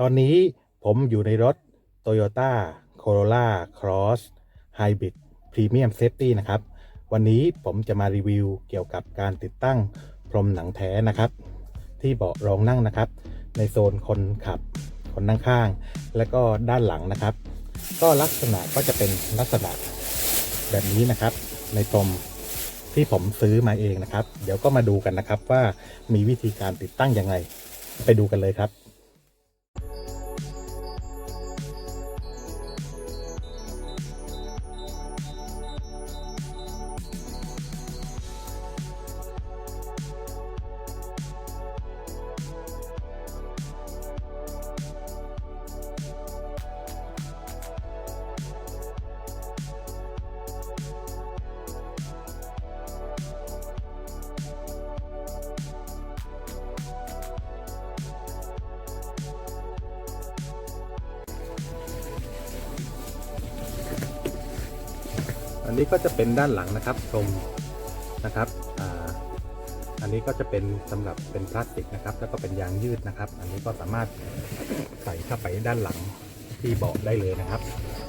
ตอนนี้ผมอยู่ในรถ Toyota Corolla Cross Hybrid Premium Safety นะครับ วันนี้ผมจะมารีวิวเกี่ยวกับการติดตั้งพรมหนังแท้นะครับ ที่เบาะรองนั่งนะครับ ในโซนคนขับ คนนั่งข้าง และก็ด้านหลังนะครับ ก็ลักษณะก็จะเป็นลักษณะแบบนี้นะครับ ในพรมที่ผมซื้อมาเองนะครับ เดี๋ยวก็มาดูกันนะครับว่ามีวิธีการติดตั้งยังไง ไปดูกันเลยครับ อันนี้ก็จะเป็นด้านหลังนะครับชมนะครับอ่าอันนี้ก็จะเป็นสำหรับเป็นพลาสติกนะครับ แล้วก็เป็นยางยืดนะครับ อันนี้ก็สามารถใส่เข้าไปด้านหลังที่เบาะได้เลยนะครับ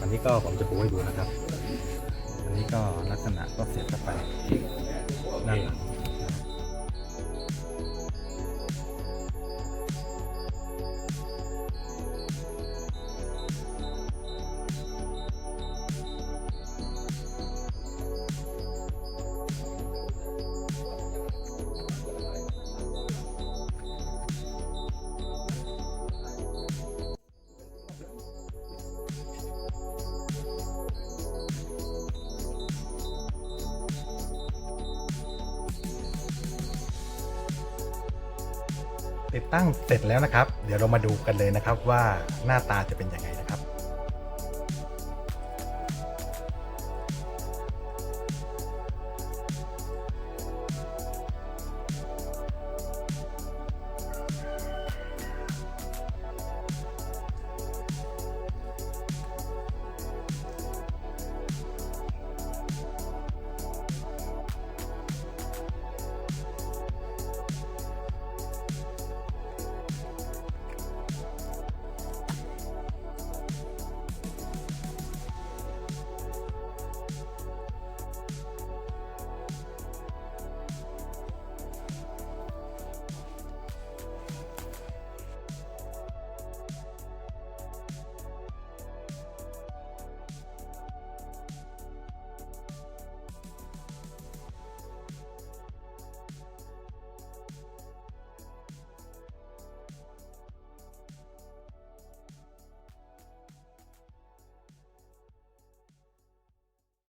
อันนี้ก็ผมจะปูให้ดูนะครับ อันนี้ก็ลักษณะก็เสียบเข้าไปด้านหลัง ติดตั้งเสร็จแล้วนะครับ เดี๋ยวเรามาดูกันเลยนะครับว่าหน้าตาจะเป็นยังไงนะครับ